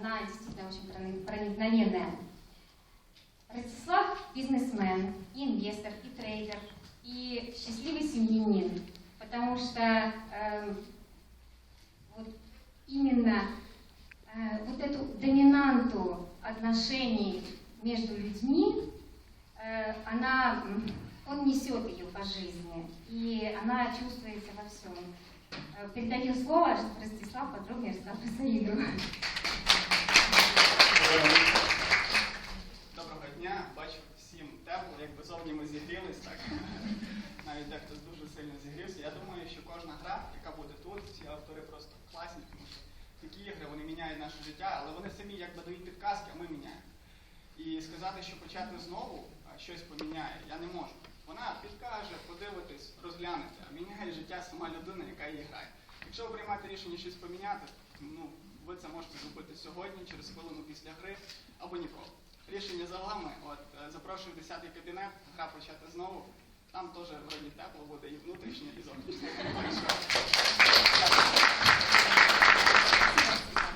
она действительно очень прони- проникновенная. Ростислав – бизнесмен, и инвестор, и трейдер, и счастливый семьянин, потому что эм, вот именно э, вот эту доминанту отношений между людьми, э, она, он несет ее по жизни, и она чувствуется во всем. Э, Передаю слово, чтобы Ростислав подробнее рассказал про Саиду. Зовні ми зігрілись, так навіть дехто дуже сильно зігрівся. Я думаю, що кожна гра, яка буде тут, ці автори просто класні, тому що такі ігри вони міняють наше життя, але вони самі якби дають підказки, а ми міняємо. І сказати, що почати знову щось поміняє, я не можу. Вона підкаже, подивитись, розглянете, а міняє життя сама людина, яка її грає. Якщо ви приймаєте рішення щось поміняти, ну ви це можете зробити сьогодні, через хвилину після гри або ніколи. Рішення за вами. От е, запрошую 10-й кабінет, гра почати знову. Там теж вроді тепло буде і внутрішнє, і зовнішнє.